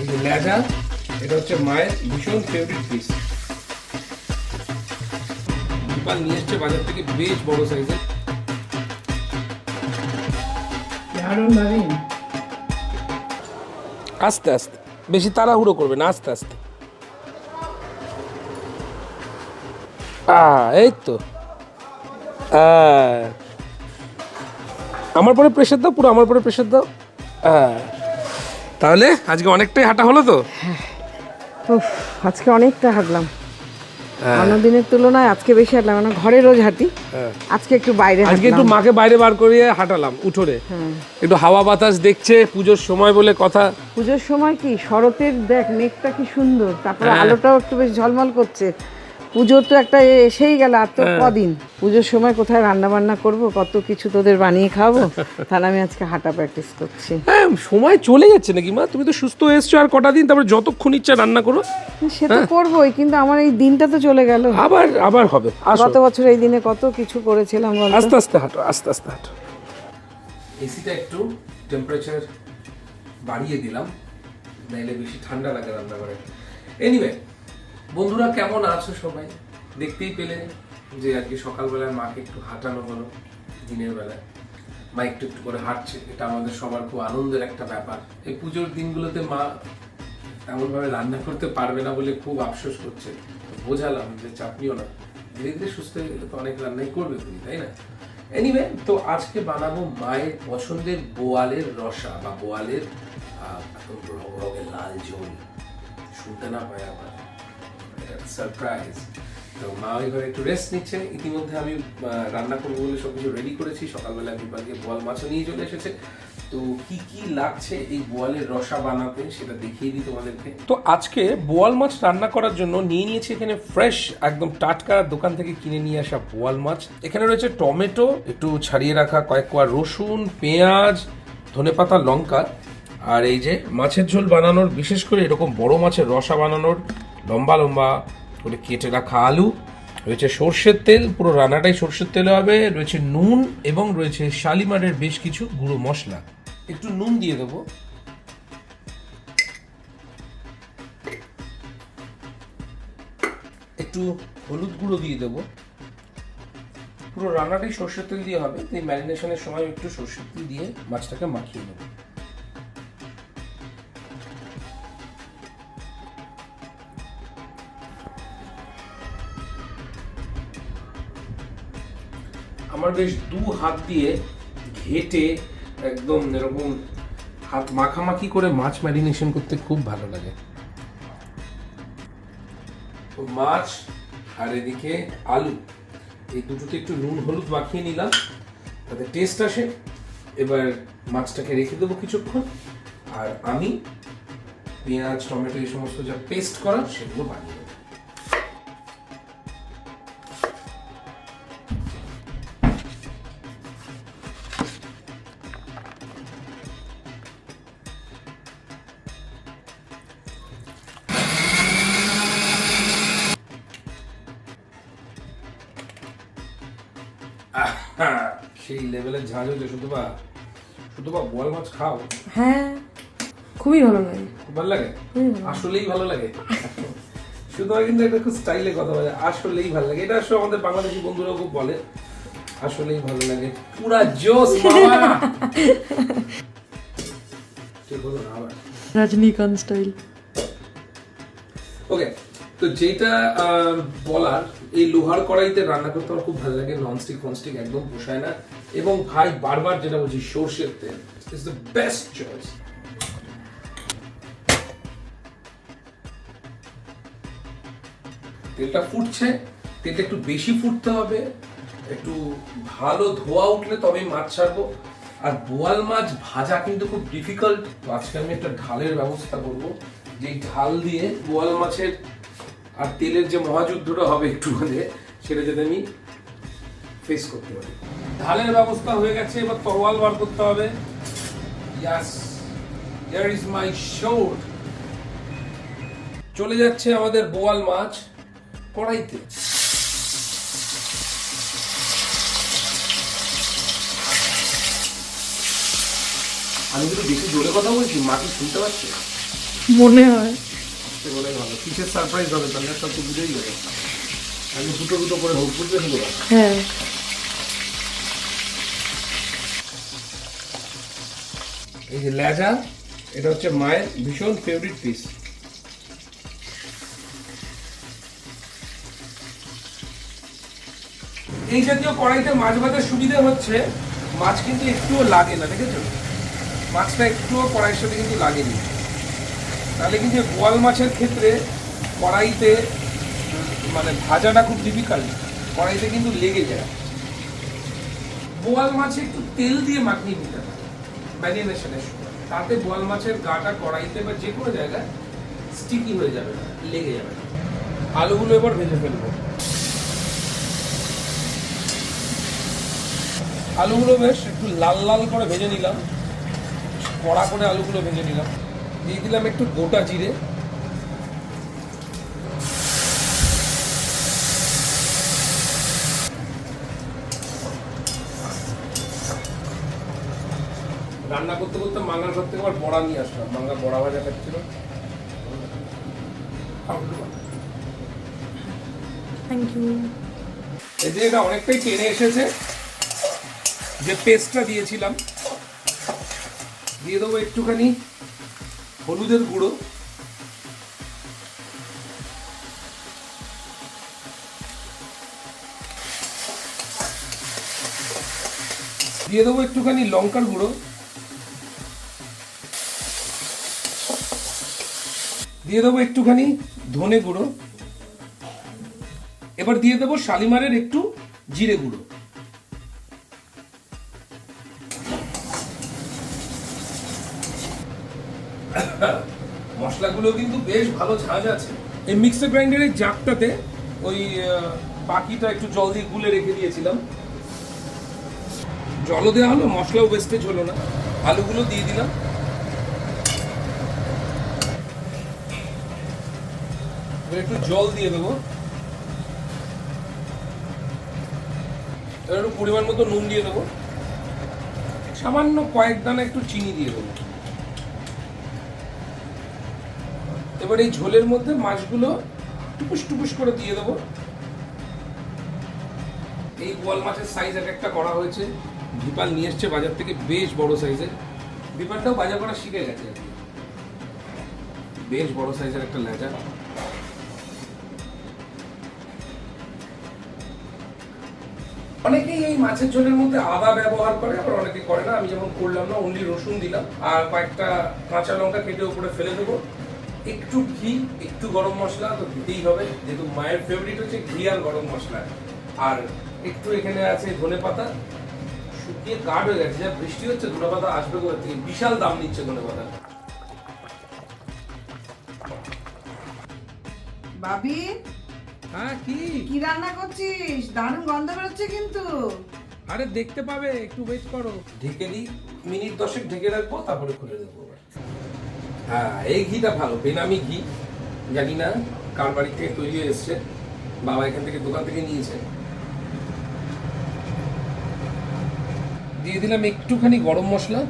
এই যে ল্যাজা এটা হচ্ছে মায়ের ভীষণ ফেভারিট পিস দীপাল নিয়ে এসছে বাজার থেকে বেশ বড় সাইজের দারুণ আস্তে আস্তে। বেশি তাড়াহুড়ো করবে না আস্তে আস্তে। আহ, এই তো। আমার পরে প্রেশার দাও পুরো আমার পরে প্রেশার দাও। আহ। তাহলে আজকে অনেকটাই হাঁটা হলো তো? উফ আজকে অনেকটা হাঁটলাম। হ্যাঁ। অন্য দিনের তুলনায় আজকে বেশি হাঁটলাম মানে ঘরে রোজ হাঁটি। হ্যাঁ। আজকে একটু বাইরে আজকে একটু মাকে বাইরে বার করিয়ে হাঁটালাম উঠোরে একটু হাওয়া বাতাস দেখছে পুজোর সময় বলে কথা। পুজোর সময় কি শরতের দেখ মেঘটা কি সুন্দর তারপরে হ্যাঁ। আলোটাও একটু বেশ ঝলমল করছে। পুজোর তো একটা এ এসেই গেল আর হ্যাঁ। তো কদিন। পুজোর সময় কোথায় রান্না বান্না করব কত কিছু তোদের বানিয়ে খাব তাহলে আমি আজকে হাঁটা প্র্যাকটিস করছি। হ্যাঁ সময় চলে যাচ্ছে নাকি মা? তুমি তো সুস্থ হয়ে এসছো আর কটা দিন তারপরে যতক্ষণ ইচ্ছা রান্না করো। সে হ্যাঁ। তো করবোই কিন্তু আমার এই দিনটা তো চলে গেল। আবার আবার হবে গত বছর এই দিনে কত কিছু করেছিলাম বলতো আস্তে আস্তে হাঁটো আস্তে আস্তে হাঁটো। এসিটা একটু টেম্পারেচার বাড়িয়ে দিলাম নাইলে বেশি ঠান্ডা লাগে রান্নাঘরে। এনিওয়ে বন্ধুরা কেমন আছো সবাই? দেখতেই পেলে যে আর কি সকালবেলায় মাকে একটু হাঁটানো হলো দিনের বেলায়। মা একটু একটু করে হাঁটছে, এটা আমাদের সবার খুব আনন্দের একটা ব্যাপার। এই পুজোর দিনগুলোতে মা এমনভাবে রান্না করতে পারবে না বলে খুব আফসোস করছে। বোঝালাম যে চাপনিও না। ধীরে ধীরে সুস্থ হয়ে গেলে তো অনেক রান্নাই করবে তুমি, তাই না? এনিওয়ে তো আজকে বানাবো মায়ের পছন্দের বোয়ালের রসা বা বোয়ালের রগ রগে লাল ঝোল। শুনতে না পায় আবার। সারপ্রাইজ। তো মা এবার একটু রেস্ট নিচ্ছে। ইতিমধ্যে আমি রান্না করব বলে সব কিছু রেডি করেছি। সকালবেলা বিভাগে বোয়াল মাছও নিয়ে চলে এসেছে। তো কি কি লাগছে এই বোয়ালের রসা বানাতে সেটা দেখিয়ে দিই তোমাদেরকে। তো আজকে বোয়াল মাছ রান্না করার জন্য নিয়ে নিয়েছি এখানে ফ্রেশ একদম টাটকা দোকান থেকে কিনে নিয়ে আসা বোয়াল মাছ। এখানে রয়েছে টমেটো, একটু ছাড়িয়ে রাখা কয়েক কোয়া রসুন, পেঁয়াজ, ধনেপাতা, লঙ্কা। আর এই যে মাছের ঝোল বানানোর, বিশেষ করে এরকম বড় মাছের রসা বানানোর লম্বা লম্বা করে কেটে রাখা আলু, রয়েছে সর্ষের তেল, পুরো রান্নাটাই সর্ষের তেলে হবে, রয়েছে নুন এবং রয়েছে শালিমারের বেশ কিছু গুঁড়ো মশলা। একটু নুন দিয়ে দেবো। একটু হলুদ গুঁড়ো দিয়ে দেবো। পুরো রান্নাটাই সর্ষের তেল দিয়ে হবে। এই ম্যারিনেশনের সময় একটু সর্ষের তেল দিয়ে মাছটাকে মাখিয়ে নেব। আমার বেশ দু হাত দিয়ে ঘেটে একদম এরকম হাত মাখামাখি করে মাছ ম্যারিনেশন করতে খুব ভালো লাগে। মাছ আর এদিকে আলু, এই দুটোতে একটু নুন, হলুদ মাখিয়ে নিলাম, তাতে টেস্ট আসে। এবার মাছটাকে রেখে দেবো কিছুক্ষণ, আর আমি পেঁয়াজ, টমেটো, এই সমস্ত যা পেস্ট করার সেগুলো বানিয়ে লেভেলের হয়েছে। শুধু বা শুধু বা বোয়াল মাছ খাও। হ্যাঁ খুবই ভালো লাগে। ভালো লাগে? আসলেই ভালো লাগে। কিন্তু একটা খুব স্টাইলে কথা বলে আসলেই ভালো লাগে। এটা আসলে আমাদের বাংলাদেশি বন্ধুরাও খুব বলে আসলেই ভালো লাগে। পুরা জোস মামা। রজনীকান্ত স্টাইল ওকে তো যেটা আহ, বলার এই লোহার কড়াইতে রান্না করতে আমার খুব ভালো লাগে। ননস্টিক ফনস্টিক একদম পোষায় না। এবং ভাই, বারবার যেটা বলছি, সর্ষের তেল ইজ দ্য বেস্ট চয়েস তেলটা ফুটছে, তেলটা একটু বেশি ফুটতে হবে, একটু ভালো ধোয়া উঠলে তবেই মাছ ছাড়বো। আর বোয়াল মাছ ভাজা কিন্তু খুব ডিফিকাল্ট আজকে আমি একটা ঢালের ব্যবস্থা করব। যেই ঢাল দিয়ে বোয়াল মাছের আর তেলের যে মহাযুদ্ধটা হবে একটু হলে, সেটা যাতে আমি ফেস করতে পারি। ঢালের ব্যবস্থা হয়ে গেছে এবার তরোয়াল বার করতে হবে। ইয়াস হিয়ার ইজ মাই শোর চলে যাচ্ছে আমাদের বোয়াল মাছ কড়াইতে। আমি কিন্তু বেশি জোরে কথা বলছি মা কি শুনতে পাচ্ছে? মনে হয়। বলে ভালো কিসের সারপ্রাইজ হবে? তাহলে সব তো বুঝেই গেল। আমি দুটো দুটো করে হোক বুঝতে হ্যাঁ। এই যে লেজা, এটা হচ্ছে মায়ের ভীষণ ফেভারিট পিস এই জাতীয় কড়াইতে মাছ ভাজার সুবিধা হচ্ছে, মাছ কিন্তু একটুও লাগে না, দেখেছ? মাছটা একটুও কড়াইয়ের সাথে কিন্তু লাগেনি। তাহলে কিন্তু বোয়াল মাছের ক্ষেত্রে কড়াইতে মানে ভাজাটা খুব ডিফিকাল্ট কড়াইতে কিন্তু লেগে যায়। বোয়াল মাছে একটু তেল দিয়ে মাখিয়ে নিতে ম্যারিনেশনের সময় তাতে বোয়াল মাছের গাটা কড়াইতে বা যে কোনো জায়গায় স্টিকি হয়ে যাবে লেগে যাবে আলুগুলো এবার ভেজে ফেলব। আলুগুলো বেশ একটু লাল লাল করে ভেজে নিলাম। কড়া করে আলুগুলো ভেজে নিলাম। দিয়ে দিলাম একটু গোটা জিরে। রান্না করতে করতে মাঙ্গার ঘর থেকে আবার বড়া নিয়ে আসলাম। মাঙ্গা বড়া ভাজা খাচ্ছিল। থ্যাংক ইউ এই যে এটা অনেকটাই টেনে এসেছে। যে পেস্টটা দিয়েছিলাম দিয়ে দেবো একটুখানি হলুদের গুঁড়ো। দিয়ে দেবো একটুখানি লঙ্কার গুঁড়ো। দিয়ে দেবো একটুখানি ধনে গুঁড়ো। এবার দিয়ে দেবো শালিমারের একটু জিরে গুঁড়ো। মশলাগুলো কিন্তু বেশ ভালো ঝাঁঝ আছে। এই মিক্সার গ্রাইন্ডারের জাগটাতে ওই বাকিটা একটু জল দিয়ে গুলে রেখে দিয়েছিলাম। জলও দেওয়া হলো, মশলাও ওয়েস্টেজ হলো না। আলুগুলো দিয়ে দিলাম। একটু জল দিয়ে দেবো। একটু পরিমাণ মতো নুন দিয়ে দেবো। সামান্য কয়েক দানা একটু চিনি দিয়ে দেবো। এবার এই ঝোলের মধ্যে মাছগুলো টুকুস টুকুস করে দিয়ে দেবো। এই বোয়াল মাছের সাইজ এক একটা করা হয়েছে। ভিপাল নিয়ে এসছে বাজার থেকে বেশ বড় সাইজের ভিপালটাও বাজার করা শিখে গেছে। বেশ বড় সাইজের একটা লেজা অনেকেই এই মাছের ঝোলের মধ্যে আদা ব্যবহার করে, আবার অনেকে করে না। আমি যেমন করলাম না, অনলি রসুন দিলাম। আর কয়েকটা কাঁচা লঙ্কা কেটে উপরে ফেলে দেবো। একটু ঘি, একটু গরম মশলা, তো দিতেই হবে। যেহেতু মায়ের ফেভারিট হচ্ছে ঘি আর গরম মশলা। আর একটু এখানে আছে ধনে পাতা। শুকিয়ে কাঠ হয়ে গেছে। যা বৃষ্টি হচ্ছে, ধনে পাতা আসবে কোথা থেকে? বিশাল দাম নিচ্ছে ধনে পাতা। বাবি? হ্যাঁ কি? কি রান্না করছিস? দারুণ গন্ধ বেরোচ্ছে কিন্তু। আরে দেখতে পাবে একটু ওয়েট করো। ঢেকে দিই মিনিট দশেক ঢেকে রাখব তারপরে খুলে দেবো। হ্যাঁ এই ঘিটা ভালো বেনামি ঘি। জানি না কার বাড়ি থেকে তৈরি হয়ে এসছে বাবা এখান থেকে দোকান থেকে নিয়েছে। দিয়ে দিলাম একটুখানি গরম মশলা।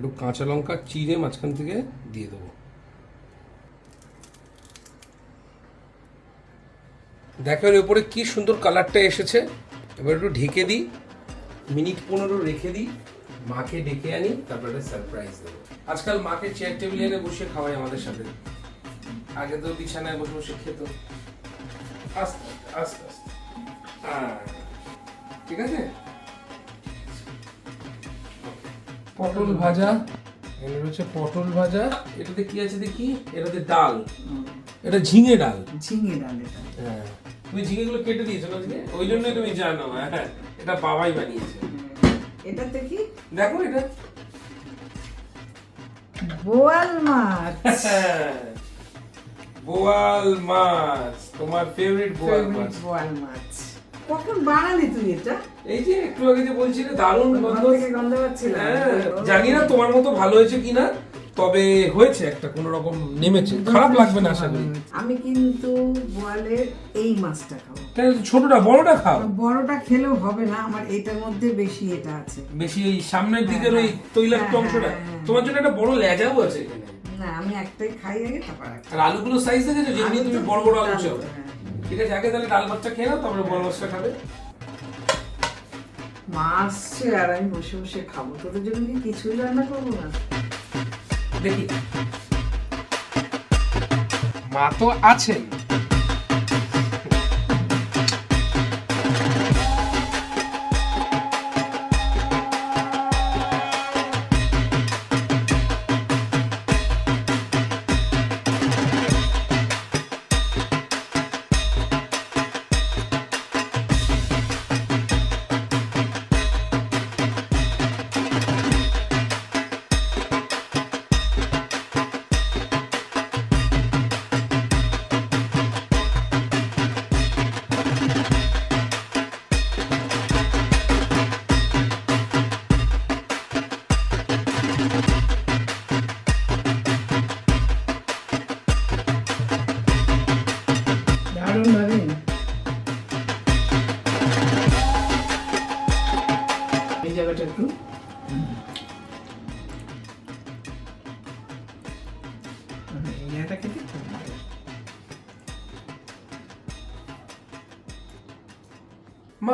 একটু কাঁচা লঙ্কা, চিড়ে মাঝখান থেকে দিয়ে দেবো। দেখো এর উপরে কি সুন্দর কালারটা এসেছে। এবার একটু ঢেকে দিই। মিনিট পনেরো রেখে দিই। মাকে ডেকে আনি, তারপরে সারপ্রাইজ দেবো। আজকাল মাকে চেয়ার টেবিলে এনে বসে খাওয়াই আমাদের সাথে। আগে তো বিছানায় বসে বসে খেত। আস্তে আস্তে আস্তে। হ্যাঁ ঠিক আছে? পটল ভাজা এখানে রয়েছে পটল ভাজা এটাতে কি আছে দেখি? এটাতে ডাল। এটা ঝিঙে ডাল। ঝিঙে ডাল এটা। হ্যাঁ। তুমি ঝিঙেগুলো কেটে দিয়েছ না আজকে ওই জন্যই তুমি জানো হ্যাঁ। এটা বাবাই বানিয়েছে। এটাতে কি? দেখো এটা। বোয়াল মাছ। বোয়াল মাছ। তোমার ফেভারিট বোয়াল মাছ। বোয়াল মাছ। কখন বানালি তুই এটা? এই যে একটু আগে যে বলছিলে দারুণ গন্ধ। গন্ধ পাচ্ছিল হ্যাঁ, জানি না তোমার মতো ভালো হয়েছে কিনা তবে হয়েছে একটা কোনো রকম নেমেছে। খারাপ লাগবে না আশা করি। আমি কিন্তু বোয়ালের এই মাছটা খাব। কেন ছোটটা বড়টা খাও। বড়টা খেলেও হবে না আমার এটার মধ্যে বেশি এটা আছে। বেশি ওই সামনের দিকের ওই তৈলাক্ত হ্যাঁ, অংশটা। হ্যাঁ, হ্যাঁ। তোমার জন্য একটা বড় লেজাও আছে এখানে। না আমি একটাই খাই আগে তারপর আর আলুগুলো সাইজ দেখেছ? যেমনি তুমি বড় বড় আলু চাও। হ্যাঁ। ঠিক আছে আগে তাহলে ডাল ভাতটা খেয়ে নাও তারপরে বড় মাছটা খাবে। সে আর আমি বসে বসে খাব। তোদের জন্য কি কিছুই রান্না করব না? দেখি। মা তো আছেন।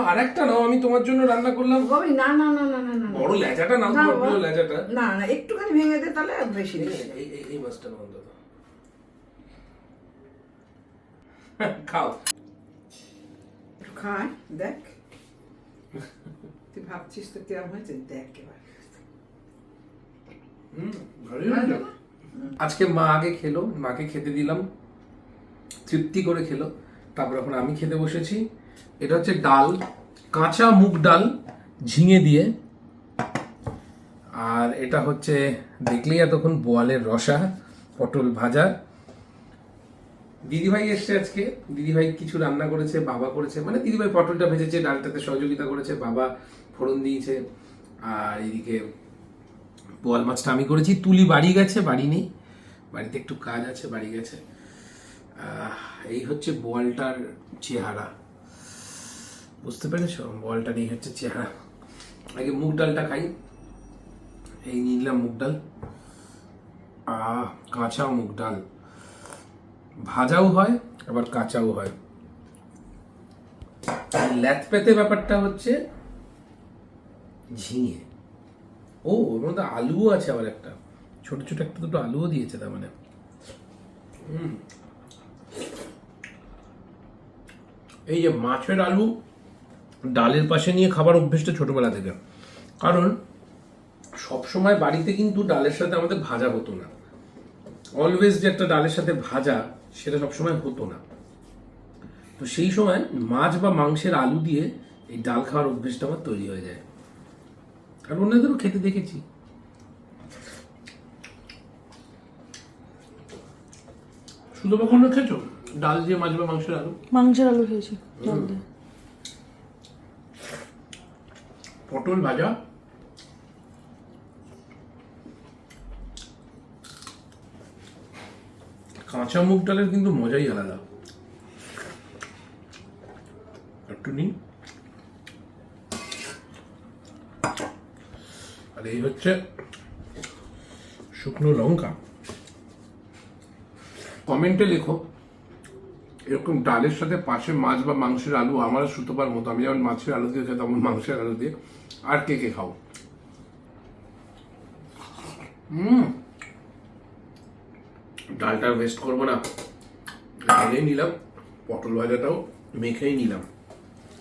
আরেকটা নাও আমি তোমার জন্য রান্না করলাম। গবি না না না না না না। বড় লেজাটা নাও তোমার। প্রিয় লেজাটা না না একটুখানি ভেঙে দে তাহলে আর বেশি বেশি এই- এই- মাছটা নাও অন্তত। খাও। খায় দেখ। তুই ভাবছিস তো কেমন হয়েছে? দেখ এবার। আজকে মা আগে খেলো মাকে খেতে দিলাম। তৃপ্তি করে খেলো। তারপর এখন আমি খেতে বসেছি। এটা হচ্ছে ডাল, কাঁচা মুগ ডাল ঝিঙে দিয়ে। আর এটা হচ্ছে, দেখলেই এতক্ষণ বোয়ালের রসা, পটল ভাজা। দিদিভাই এসছে আজকে। দিদিভাই কিছু রান্না করেছে, বাবা করেছে। মানে দিদিভাই পটলটা ভেজেছে, ডালটাতে সহযোগিতা করেছে, বাবা ফোড়ন দিয়েছে। আর এদিকে বোয়াল মাছটা আমি করেছি। তুলি বাড়ি গেছে, বাড়ি নেই। বাড়িতে একটু কাজ আছে, বাড়ি গেছে। এই হচ্ছে বোয়ালটার চেহারা। বুঝতে পেরেছ? বোয়ালটার এই হচ্ছে চেহারা। আগে মুগ ডালটা খাই। এই নিলাম মুগ ডাল। আহ কাঁচা মুগ ডাল। ভাজাও হয়, আবার কাঁচাও হয়। ল্যাথ পেতে ব্যাপারটা হচ্ছে ঝিঙে। ও, ওর মধ্যে আলুও আছে আবার একটা। ছোট ছোট একটা দুটো আলুও দিয়েছে তার মানে। এই যে মাছের আলু ডালের পাশে নিয়ে খাবার অভ্যেসটা ছোটবেলা থেকে। কারণ সবসময় বাড়িতে কিন্তু ডালের সাথে আমাদের ভাজা হতো না। অলওয়েজ যে একটা ডালের সাথে ভাজা, সেটা সবসময় হতো না। তো সেই সময় মাছ বা মাংসের আলু দিয়ে এই ডাল খাওয়ার অভ্যেসটা আমার তৈরি হয়ে যায়। আর অন্যদেরও খেতে দেখেছি। শুধু কখনো খেয়েছো? ডাল দিয়ে মাছ বা মাংসের আলু? মাংসের আলু খেয়েছি জল দিয়ে পটল ভাজা। কাঁচা মুগ ডালের কিন্তু মজাই আলাদা। একটু নিই আর এই হচ্ছে শুকনো লঙ্কা। কমেন্টে লেখো, এরকম ডালের সাথে পাশে মাছ বা মাংসের আলু আমার সুতোবার মতো। আমি যেমন মাছের আলু দিয়ে খেতাম মাংসের আলু দিয়ে। আর কে কে খাও? হুম। ডালটা ওয়েস্ট করব না। ঢেলেই নিলাম। পটল ভাজাটাও মেখেই নিলাম।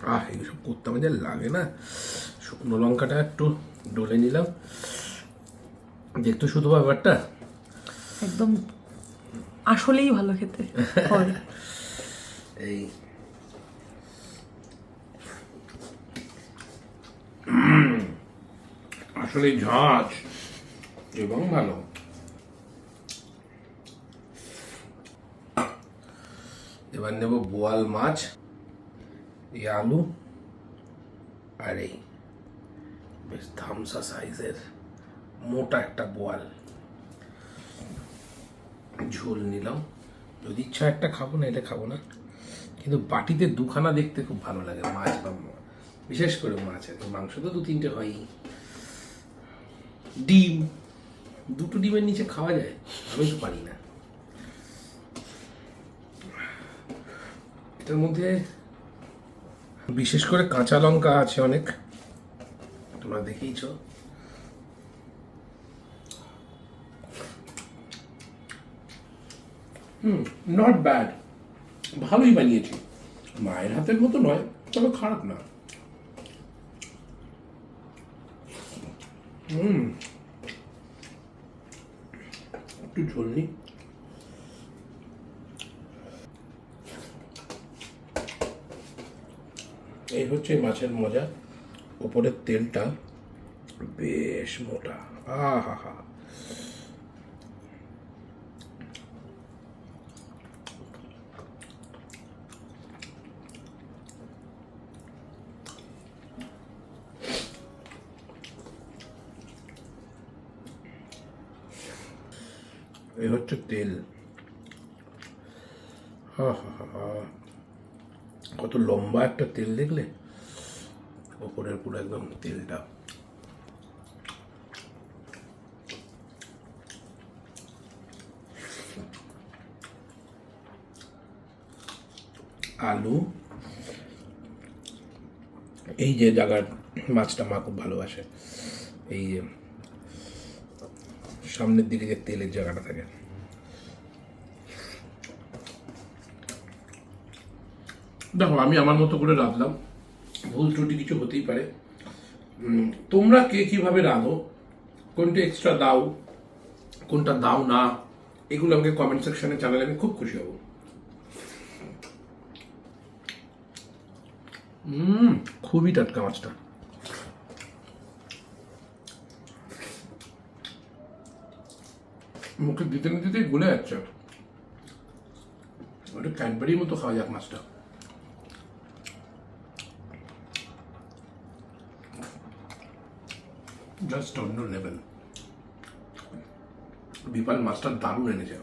আহ এইসব করতে আমার যা লাগে না। শুকনো লঙ্কাটা একটু ডলে নিলাম। দেখতো শুধু ব্যাপারটা। একদম আসলেই ভালো খেতে। এই আসলে ঝাঁজ এবং ভালো এবার নেব বোয়াল মাছ, এই আলু, আর এই বেশ ধামসা সাইজের মোটা একটা বোয়াল। ঝোল নিলাম। যদি ইচ্ছা একটা খাব না এটা খাব না। কিন্তু বাটিতে দুখানা দেখতে খুব ভালো লাগে, মাছ বা বিশেষ করে মাছ। মাংস তো দু তিনটে হয়ই। ডিম, দুটো ডিমের নিচে খাওয়া যায়? আমি তো পারি না। এটার মধ্যে বিশেষ করে কাঁচা লঙ্কা আছে অনেক। তোমরা দেখেইছো হুম নট ব্যাড ভালোই বানিয়েছি। মায়ের হাতের মতো নয়, তবে খারাপ না। একটু ঝোল এই হচ্ছে মাছের মজা। উপরের তেলটা বেশ মোটা। আহা হা এই হচ্ছে তেল। কত লম্বা একটা তেল দেখলে? ওপরের পুরো একদম তেলটা। আলু। এই যে জায়গার মাছটা মা খুব ভালোবাসে। এই যে সামনের দিকে যে তেলের জায়গাটা থাকে। দেখো, আমি আমার মতো করে রাঁধলাম। ভুল ত্রুটি কিছু হতেই পারে। তোমরা কে কীভাবে রাঁধো? কোনটা এক্সট্রা দাও? কোনটা দাও না? এগুলো আমাকে কমেন্ট সেকশনে জানালে আমি খুব খুশি হব। খুবই টাটকা মাছটা। মুখে দিতে না দিতেই গলে যাচ্ছে। ওটা ক্যাডবেরির মতো খাওয়া যাক মাছটা। জাস্ট অন্য লেভেল বিপাল মাছটা দারুণ এনেছে।